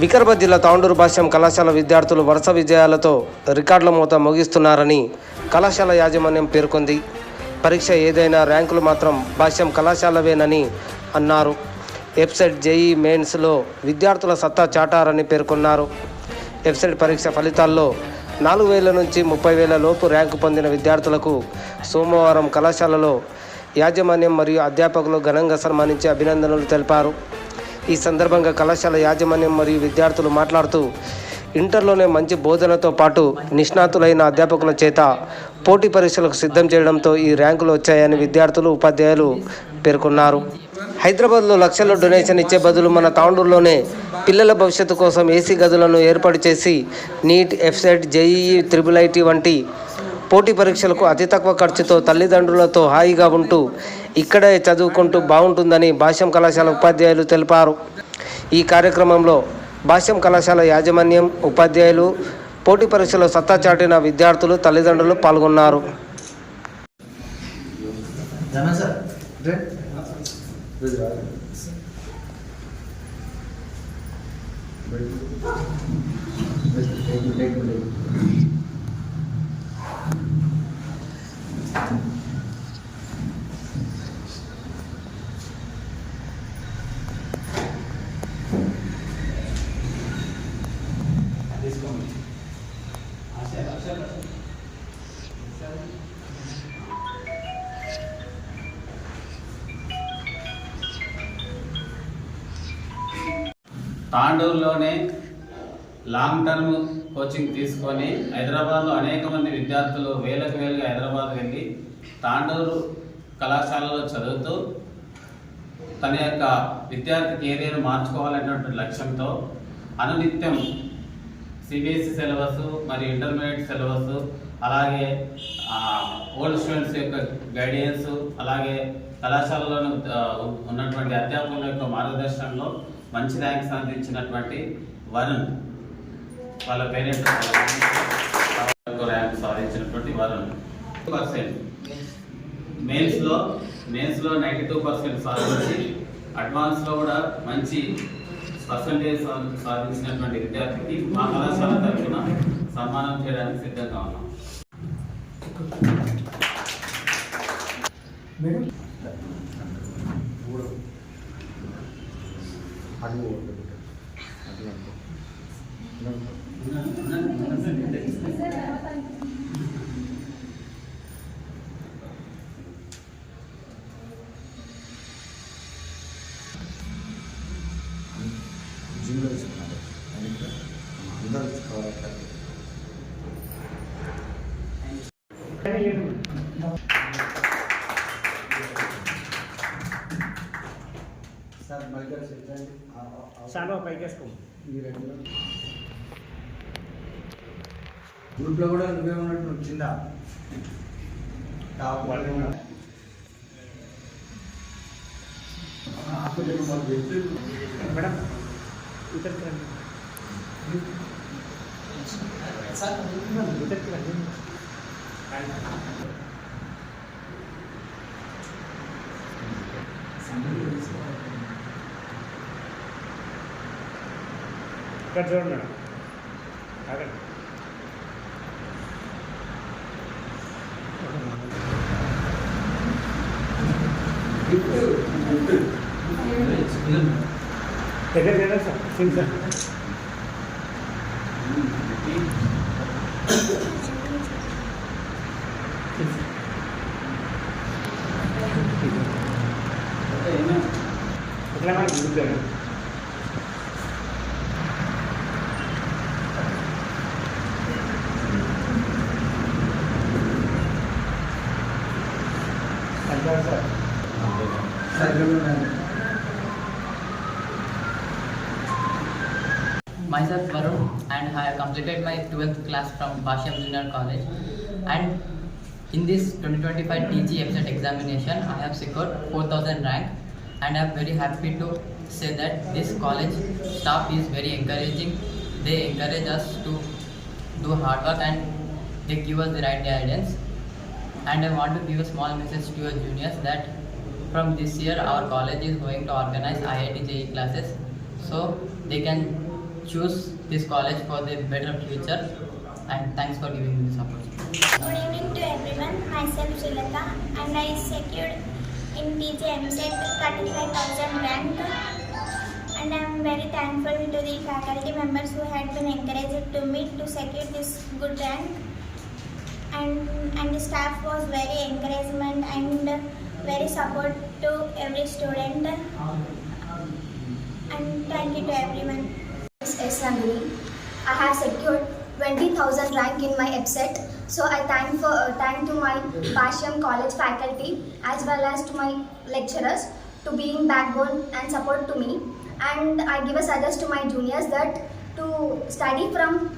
వికారాబాద్ జిల్లా తాండూరు భాష్యం కళాశాల విద్యార్థులు వరుస విజయాలతో రికార్డుల మూత ముగిస్తున్నారని కళాశాల యాజమాన్యం పేర్కొంది. పరీక్ష ఏదైనా ర్యాంకులు మాత్రం భాష్యం కళాశాలవేనని అన్నారు. వెబ్సైట్ జేఈ మెయిన్స్లో విద్యార్థుల సత్తా చాటారని పేర్కొన్నారు. వెబ్సైట్ పరీక్ష ఫలితాల్లో నాలుగు వేల నుంచి ముప్పై వేల లోపు ర్యాంకు పొందిన విద్యార్థులకు సోమవారం కళాశాలలో యాజమాన్యం మరియు అధ్యాపకులు ఘనంగా సన్మానించి అభినందనలు తెలిపారు. ఈ సందర్భంగా కళాశాల యాజమాన్యం మరియు విద్యార్థులు మాట్లాడుతూ ఇంటర్లోనే మంచి బోధనతో పాటు నిష్ణాతులైన అధ్యాపకుల చేత పోటీ పరీక్షలకు సిద్ధం చేయడంతో ఈ ర్యాంకులు వచ్చాయని విద్యార్థులు ఉపాధ్యాయులు పేర్కొన్నారు. హైదరాబాద్లో లక్షల డొనేషన్ ఇచ్చే బదులు మన తాండూరులోనే పిల్లల భవిష్యత్తు కోసం ఏసీ గదులను ఏర్పాటు చేసి నీట్ ఎఫ్సెట్ జేఈఈ త్రిబుల్ ఐటీ వంటి పోటీ పరీక్షలకు అతి తక్కువ ఖర్చుతో తల్లిదండ్రులతో హాయిగా ఉంటూ ఇక్కడే చదువుకుంటూ బాగుంటుందని భాష్యం కళాశాల ఉపాధ్యాయులు తెలిపారు. ఈ కార్యక్రమంలో భాష్యం కళాశాల యాజమాన్యం ఉపాధ్యాయులు పోటీ పరీక్షలో సత్తా చాటిన విద్యార్థులు తల్లిదండ్రులు పాల్గొన్నారు. సార్ తాండూరులోనే లాంగ్ టర్మ్ కోచింగ్ తీసుకొని హైదరాబాద్లో అనేక మంది విద్యార్థులు వేలకు వేలుగా హైదరాబాద్ వెళ్ళి తాండూరు కళాశాలలో చదువుతూ తన యొక్క విద్యార్థి కెరీర్ మార్చుకోవాలనేటువంటి లక్ష్యంతో అనునిత్యం సిబిఎస్ఈ సిలబస్ మరియు ఇంటర్మీడియట్ సిలబస్ అలాగే ఓల్డ్ స్టూడెంట్స్ యొక్క గైడెన్స్ అలాగే కళాశాలలో ఉన్నటువంటి అధ్యాపకుల యొక్క మార్గదర్శనంలో మంచి ర్యాంక్ సాధించినటువంటి వరుణ్. వాళ్ళ పేరెంట్స్ ర్యాంక్ సాధించినటువంటి వరుణ్. పర్సెంట్ మెయిన్స్లో మెయిన్స్లో నైంటీ టూ పర్సెంట్ సాధించి అడ్వాన్స్లో కూడా మంచి పర్సంటేజ్ సాధించినటువంటి విద్యార్థికి మా కళాశాల తరఫున సన్మానం చేయడానికి సిద్ధంగా ఉన్నాం. మేడం సాల్వా పైకేసుకో గ్రూప్లో కూడా నువ్వే ఉన్నట్టు వచ్చిందా? మేడం ఇతరికి రండి. ఇతరికి రండి. ఇక్కడ చూడండి. మేడం ఆగండి. దగ్గర దగ్గర సార్ సింగ్ సార్. ఎట్లా మరి గుర్తుగా Myself Varun and I have completed my 12th class from Bhashyam Junior College and in this 2025 TG EPSET examination I have secured 4000 rank and I am very happy to say that this college staff is very encouraging. They encourage us to do hard work and they give us the right guidance. And I want to give a small message to your juniors that from this year our college is going to organize IIT JEE classes so they can choose this college for their better future. And thanks for giving me this opportunity. Good evening to everyone. Myself Srilata and I secured in TJ MSET 35,000 rank. And I am very thankful to the faculty members who had been encouraged to me to secure this good rank. And and the staff was very encouragement and very support to every student. And thank you to everyone. S. I have secured 20,000 rank in my EBSET. So I thank for uh, thank to my Bashyam College faculty as well as to my lecturers to being backbone and support to me. And I give a suggest to my juniors that to study from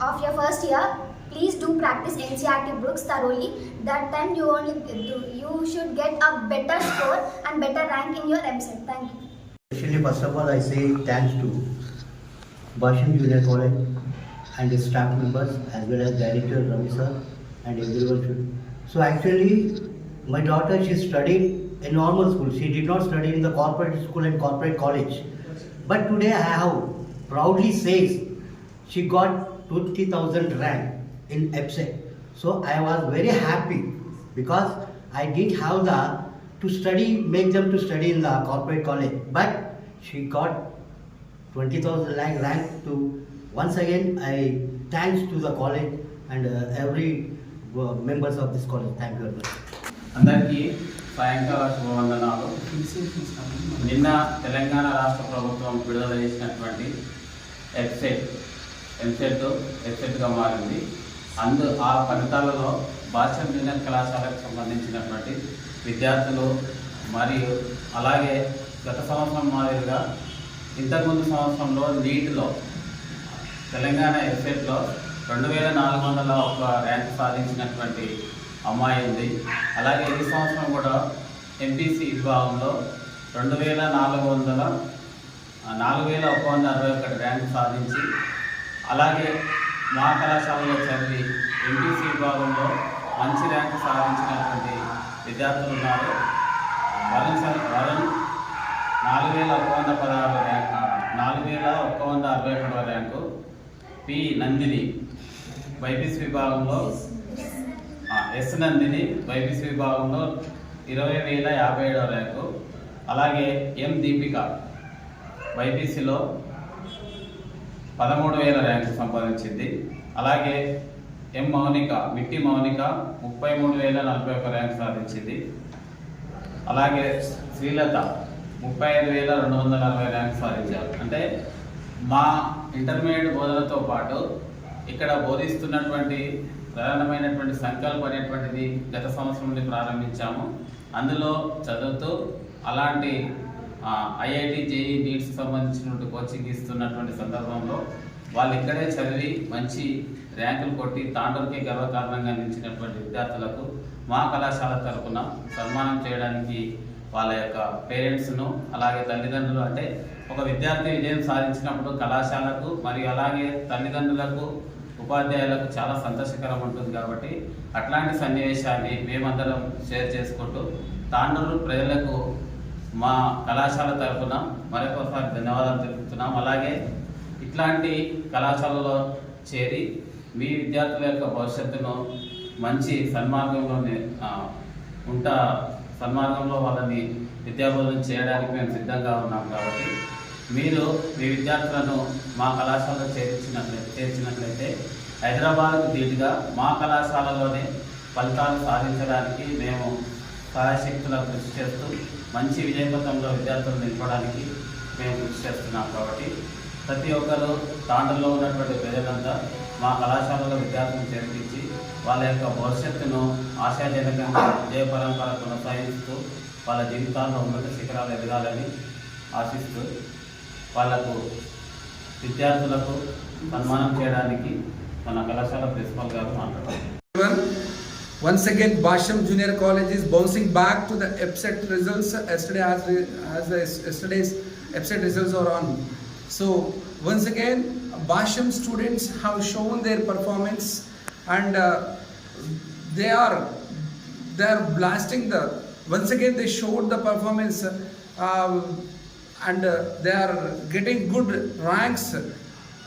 of your first year, please do practice NCRT books thoroughly. That time you only you should get a better score and better rank in your EBSET. Thank you. Especially, first of all, I say thanks to Basham Junior College and its staff members as well as Director Ravi sir and everyone should. So actually, my daughter, she studied in normal school. She did not study in the corporate school and corporate college. But today I have proudly says she got 20,000 rank in EPSET. So I was very happy because I didn't have the to study, make them to study in the corporate college. But she got 20,000 rank, rank to once again I thanks to the college and uh, every uh, members of this college. Thank you very much. అందరికీ సాయంకాల శుభవందనాలు నిన్న తెలంగాణ రాష్ట్ర ప్రభుత్వం విడుదల చేసినటువంటి website EAMCET వెబ్సైట్గా మారింది అందు ఆ ఫలితాలలో భాష జూనియర్ కళాశాలకు సంబంధించినటువంటి విద్యార్థులు మరియు అలాగే గత సంవత్సరం మాదిరిగా ఇంతకుముందు సంవత్సరంలో నీటిలో తెలంగాణ ఎస్టేట్లో రెండు వేల నాలుగు వందల ఒక ర్యాంక్ సాధించినటువంటి అమ్మాయి ఉంది. అలాగే ఈ సంవత్సరం కూడా ఎంపీసీ విభాగంలో రెండు వేల నాలుగు వందల నాలుగు వేల ఒక వంద అరవై ఒకటి ర్యాంక్ సాధించి అలాగే మా కళాశాలలో చదివి ఎంపీసీ విభాగంలో మంచి ర్యాంక్ సాధించినటువంటి విద్యార్థులు ఉన్నారు. వరుణ్ వరుణ్ నాలుగు వేల ఒక వంద పదహారు ర్యాంక్ నాలుగు వేల ఒక్క వంద అరవై ఒకటవ ర్యాంకు పి. నందిని బైపీసీ విభాగంలో ఎస్. నందిని బైపీసీ విభాగంలో ఇరవై వేల యాభై ఏడవ ర్యాంకు అలాగే ఎం. దీపిక బైపీసీలో పదమూడు వేల ర్యాంకు సంపాదించింది. అలాగే ఎం. మౌనిక మిట్టి మౌనిక ముప్పై మూడు వేల నలభై ఒక ర్యాంక్ సాధించింది. అలాగే శ్రీలత ముప్పై ఐదు వేల రెండు వందల అరవై ర్యాంక్ సాధించారు. అంటే మా ఇంటర్మీడియట్ బోధనతో పాటు ఇక్కడ బోధిస్తున్నటువంటి ప్రధానమైనటువంటి సంకల్పం అనేటువంటిది గత సంవత్సరం నుండి ప్రారంభించాము. అందులో చదువుతూ అలాంటి ఐఐటి జేఈ నీట్స్ సంబంధించినటువంటి కోచింగ్ ఇస్తున్నటువంటి సందర్భంలో వాళ్ళు ఇక్కడే చదివి మంచి ర్యాంకులు కొట్టి తాండూరుకి గర్వకారణంగా నిలిచినటువంటి విద్యార్థులకు మా కళాశాల తరఫున సన్మానం చేయడానికి వాళ్ళ యొక్క పేరెంట్స్ను అలాగే తల్లిదండ్రులు అంటే ఒక విద్యార్థి విజయం సాధించినప్పుడు కళాశాలకు మరియు అలాగే తల్లిదండ్రులకు ఉపాధ్యాయులకు చాలా సంతోషకరం ఉంటుంది కాబట్టి అట్లాంటి సన్నివేశాన్ని మేమందరం షేర్ చేసుకుంటూ తాండూరు ప్రజలకు మా కళాశాల తరఫున మరొకసారి ధన్యవాదాలు తెలుపుతున్నాం. అలాగే ఇట్లాంటి కళాశాలలో చేరి మీ విద్యార్థుల యొక్క భవిష్యత్తును మంచి సన్మార్గంలో ఉంటా సన్మార్గంలో వాళ్ళని విద్యాబోధన చేయడానికి మేము సిద్ధంగా ఉన్నాం కాబట్టి మీరు మీ విద్యార్థులను మా కళాశాలలో చేర్చినట్లయితే చేర్చినట్లయితే హైదరాబాద్కు ధీటుగా మా కళాశాలలోనే ఫలితాలు సాధించడానికి మేము కళాశక్తుల కృషి చేస్తూ మంచి విజయపథంలో విద్యార్థులు నిలపడానికి మేము కృషి చేస్తున్నాం కాబట్టి ప్రతి ఒక్కరూ తాండలో ఉన్నటువంటి ప్రజలంతా మా కళాశాలలో విద్యార్థులను చేర్పించి వాళ్ళ యొక్క భవిష్యత్తును ఆశాజనకంగా విజయ పరంపర కొనసాగిస్తూ వాళ్ళ జీవితాల్లో ఉన్నత శిఖరాలు ఎదగాలని ఆశిస్తూ వాళ్ళకు విద్యార్థులకు సన్మానం చేయడానికి మన కళాశాల ప్రిన్సిపల్ గారు మాట్లాడారు. Once again, Basham Junior College is bouncing back to the EPSET results. Yesterday, as, as the yesterday's EPSET results are on. So, once again, Basham students have shown their performance and uh, they are they are blasting the. Once again, they showed the performance uh, and uh, they are getting good ranks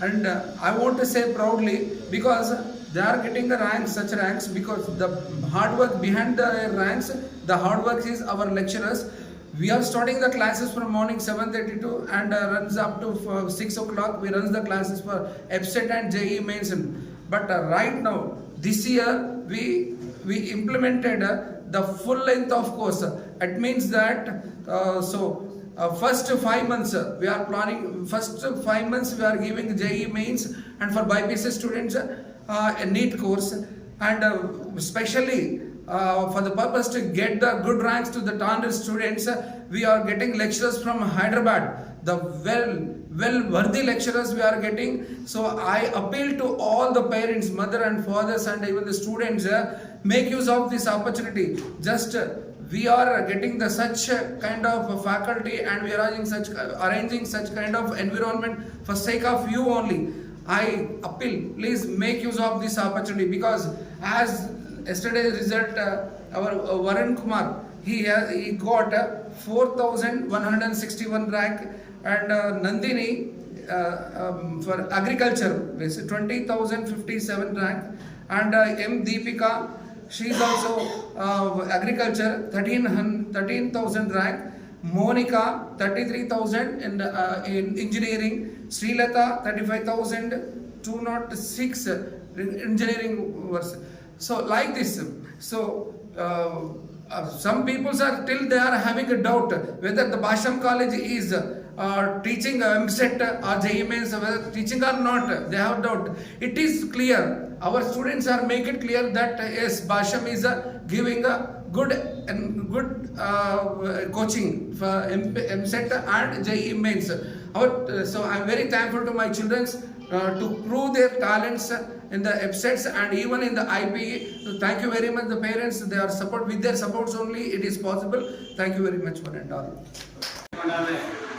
and uh, I want to say proudly because they are getting the ranks, such ranks, because the hard work behind the ranks, the hard work is our lecturers. We are starting the classes from morning 7:32 and uh, runs up to uh, 6 o'clock. We runs the classes for EBSET and JE mains. But uh, right now, this year we we implemented uh, the full length of course. It means that uh, so uh, first five months uh, we are planning. First five months we are giving JE mains and for BPC students uh, a neat course and uh, especially uh, for the purpose to get the good ranks to the talented students, uh, we are getting lectures from Hyderabad. The well, well worthy lecturers we are getting. So I appeal to all the parents, mother and fathers, and even the students, uh, make use of this opportunity. Just uh, we are getting the such uh, kind of faculty, and we are arranging such arranging such kind of environment for sake of you only. I appeal, please make use of this opportunity because as yesterday's result, uh, our uh, Varun Kumar, he has, he got uh, 4,161 rank and uh, Nandini uh, um, for agriculture is 20,057 rank and uh, M Deepika, she is also uh, agriculture 13,000 13,000 rank. Monica 33,000 in, uh, in engineering, Srilata 35,000, 206 uh, engineering verse. So like this, so uh, uh, some people are till they are having a doubt whether the Basham College is uh, teaching MSET or JEE mains, whether teaching or not, they have doubt. It is clear. Our students are make it clear that uh, yes, Basham is uh, giving a good and good uh, coaching for MSET and JEE mains. Our, uh, so I'm very thankful to my children uh, to prove their talents in the websites and even in the IP. So thank you very much, the parents. They are support with their supports only. It is possible. Thank you very much, one and all.